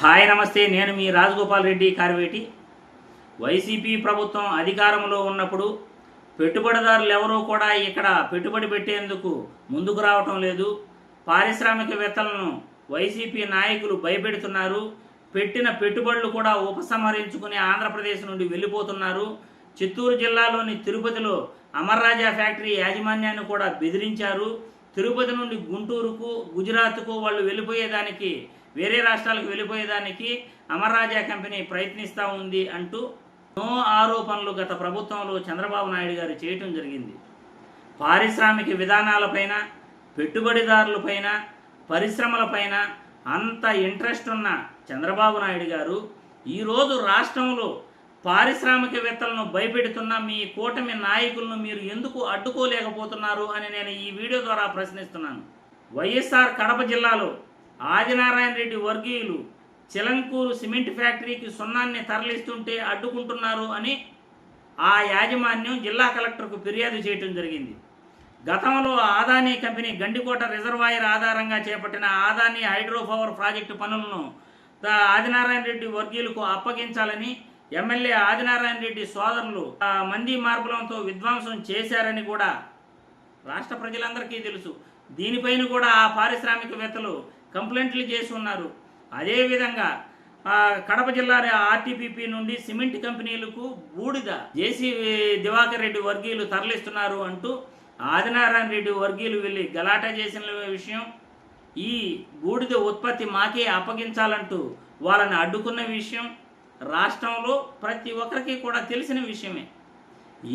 Hi నమస్తే. నేను మీ రాజగోపాల్ రెడ్డి కార్వేటి. వైసీపీ ప్రభుత్వం అధికారంలో ఉన్నప్పుడు పెట్టుబడిదారులు ఎవరూ కూడా ఇక్కడ పెట్టుబడి పెట్టేందుకు ముందుకు రావటం లేదు. పారిశ్రామికవేత్తలను వైసీపీ నాయకులు భయపెడుతున్నారు. పెట్టిన పెట్టుబడులు కూడా ఉపసంహరించుకుని ఆంధ్రప్రదేశ్ నుండి వెళ్ళిపోతున్నారు. చిత్తూరు జిల్లాలోని తిరుపతిలో అమర్రాజా ఫ్యాక్టరీ యాజమాన్యాన్ని కూడా బెదిరించారు. తిరుపతి నుండి గుంటూరుకు గుజరాత్కు వాళ్ళు వెళ్ళిపోయేదానికి వేరే రాష్ట్రాలకు వెళ్ళిపోయేదానికి అమర్రాజా కంపెనీ ప్రయత్నిస్తూ ఉంది అంటూ ఎన్నో ఆరోపణలు గత ప్రభుత్వంలో చంద్రబాబు నాయుడు గారు చేయటం జరిగింది. పారిశ్రామిక విధానాలపైన పెట్టుబడిదారులపైన పరిశ్రమలపైన అంత ఇంట్రెస్ట్ ఉన్న చంద్రబాబు నాయుడు గారు ఈరోజు రాష్ట్రంలో పారిశ్రామికవేత్తలను భయపెడుతున్న మీ కూటమి నాయకులను మీరు ఎందుకు అడ్డుకోలేకపోతున్నారు అని నేను ఈ వీడియో ద్వారా ప్రశ్నిస్తున్నాను. వైఎస్ఆర్ కడప జిల్లాలో ఆదినారాయణ రెడ్డి వర్గీయులు చిలంకూరు సిమెంట్ ఫ్యాక్టరీకి సున్నాన్ని తరలిస్తుంటే అడ్డుకుంటున్నారు అని ఆ యాజమాన్యం జిల్లా కలెక్టర్కు ఫిర్యాదు చేయటం జరిగింది. గతంలో ఆదానీ కంపెనీ గండికోట రిజర్వాయర్ ఆధారంగా చేపట్టిన ఆదానీ హైడ్రో పవర్ ప్రాజెక్టు పనులను ద- ఆదినారాయణ రెడ్డి వర్గీయులకు అప్పగించాలని ఎమ్మెల్యే ఆదినారాయణ రెడ్డి సోదరులు ఆ, మంది మార్పులంతో విధ్వంసం చేశారని కూడా రాష్ట్ర ప్రజలందరికీ తెలుసు. దీనిపైన కూడా ఆ పారిశ్రామికవేత్తలు కంప్లైంట్లు చేసి ఉన్నారు. అదేవిధంగా కడప జిల్లా ఆర్టీపీపీ నుండి సిమెంట్ కంపెనీలకు బూడిద జేసీ దివాకర్ రెడ్డి వర్గీయులు తరలిస్తున్నారు అంటూ ఆదినారాయణ రెడ్డి వర్గీయులు వెళ్ళి గలాటా చేసిన విషయం ఈ బూడిద ఉత్పత్తి మాకే అప్పగించాలంటూ వాళ్ళని అడ్డుకున్న విషయం రాష్ట్రంలో ప్రతి ఒక్కరికి కూడా తెలిసిన విషయమే.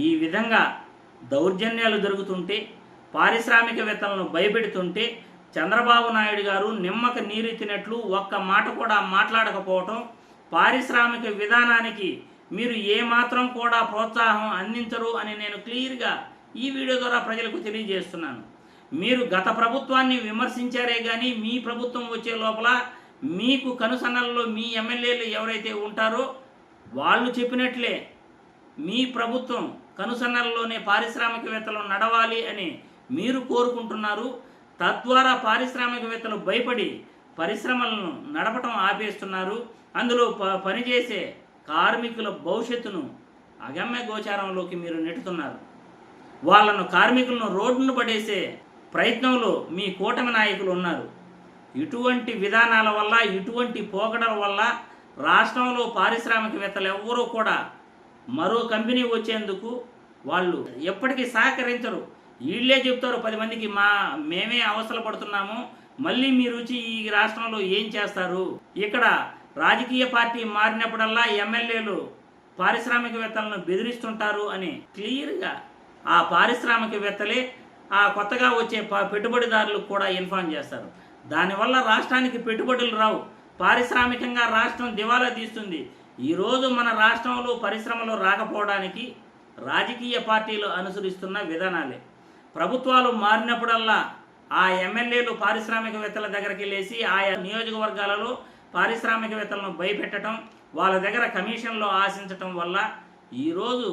ఈ విధంగా దౌర్జన్యాలు జరుగుతుంటే పారిశ్రామికవేత్తలను భయపెడుతుంటే చంద్రబాబు నాయుడు గారు నిమ్మక నీరెత్తినట్లు ఒక్క మాట కూడా మాట్లాడకపోవటం పారిశ్రామిక విధానానికి మీరు ఏమాత్రం కూడా ప్రోత్సాహం అందించరు అని నేను క్లియర్గా ఈ వీడియో ద్వారా ప్రజలకు తెలియజేస్తున్నాను. మీరు గత ప్రభుత్వాన్ని విమర్శించారే కానీ మీ ప్రభుత్వం వచ్చే లోపల మీకు కనుసన్నల్లో మీ ఎమ్మెల్యేలు ఎవరైతే ఉంటారో వాళ్ళు చెప్పినట్లే మీ ప్రభుత్వం కనుసన్నల్లోనే పారిశ్రామికవేత్తలు నడవాలి అని మీరు కోరుకుంటున్నారు. తద్వారా పారిశ్రామికవేత్తలు భయపడి పరిశ్రమలను నడపటం ఆపేస్తున్నారు. అందులో ప పనిచేసే కార్మికుల భవిష్యత్తును అగమ్య గోచారంలోకి మీరు నెట్టుతున్నారు. వాళ్ళను కార్మికులను రోడ్డును పడేసే ప్రయత్నంలో మీ కూటమి నాయకులు ఉన్నారు. ఇటువంటి విధానాల వల్ల ఇటువంటి పోకడల వల్ల రాష్ట్రంలో పారిశ్రామికవేత్తలు ఎవ్వరూ కూడా మరో కంపెనీ వచ్చేందుకు వాళ్ళు ఎప్పటికీ సహకరించరు. వీళ్ళే చెప్తారు పది మందికి మా మేమే అవసరం పడుతున్నాము మళ్ళీ మీరు వచ్చి ఈ రాష్ట్రంలో ఏం చేస్తారు? ఇక్కడ రాజకీయ పార్టీ మారినప్పుడల్లా ఎమ్మెల్యేలు పారిశ్రామికవేత్తలను బెదిరిస్తుంటారు అని క్లియర్గా ఆ పారిశ్రామికవేత్తలే ఆ కొత్తగా వచ్చే ప- పెట్టుబడిదారులకు కూడా ఇన్ఫార్మ్ చేస్తారు. దానివల్ల రాష్ట్రానికి పెట్టుబడులు రావు. పారిశ్రామికంగా రాష్ట్రం దివాలా తీస్తుంది. ఈరోజు మన రాష్ట్రంలో పరిశ్రమలు రాకపోవడానికి రాజకీయ పార్టీలు అనుసరిస్తున్న విధానాలే. ప్రభుత్వాలు మారినప్పుడల్లా ఆ ఎమ్మెల్యేలు పారిశ్రామికవేత్తల దగ్గరికి లేచి ఆయా నియోజకవర్గాలలో పారిశ్రామికవేత్తలను భయపెట్టడం వాళ్ళ దగ్గర కమిషన్లు ఆశించటం వల్ల ఈరోజు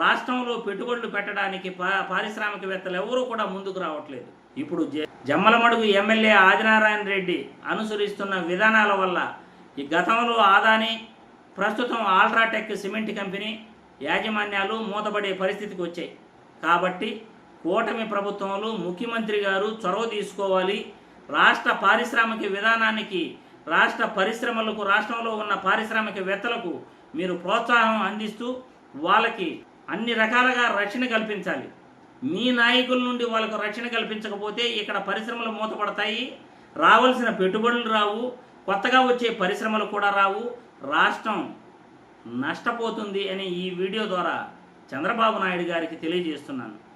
రాష్ట్రంలో పెట్టుబడులు పెట్టడానికి పా పారిశ్రామికవేత్తలు ఎవరూ కూడా ముందుకు రావట్లేదు. ఇప్పుడు జమ్మలమడుగు ఎమ్మెల్యే ఆదినారాయణ రెడ్డి అనుసరిస్తున్న విధానాల వల్ల ఈ గతంలో ఆదాని ప్రస్తుతం ఆల్ట్రాటెక్ సిమెంట్ కంపెనీ యాజమాన్యాలు మూతపడే పరిస్థితికి వచ్చాయి. కాబట్టి కూటమి ప్రభుత్వంలో ముఖ్యమంత్రి గారు చొరవ తీసుకోవాలి. రాష్ట్ర పారిశ్రామిక విధానానికి రాష్ట్ర పరిశ్రమలకు రాష్ట్రంలో ఉన్న పారిశ్రామికవేత్తలకు మీరు ప్రోత్సాహం అందిస్తూ వాళ్ళకి అన్ని రకాలుగా రక్షణ కల్పించాలి. మీ నాయకుల నుండి వాళ్ళకు రక్షణ కల్పించకపోతే ఇక్కడ పరిశ్రమలు మూతపడతాయి. రావాల్సిన పెట్టుబడులు రావు. కొత్తగా వచ్చే పరిశ్రమలు కూడా రావు. రాష్ట్రం నష్టపోతుంది అని ఈ వీడియో ద్వారా చంద్రబాబు నాయుడు గారికి తెలియజేస్తున్నాను.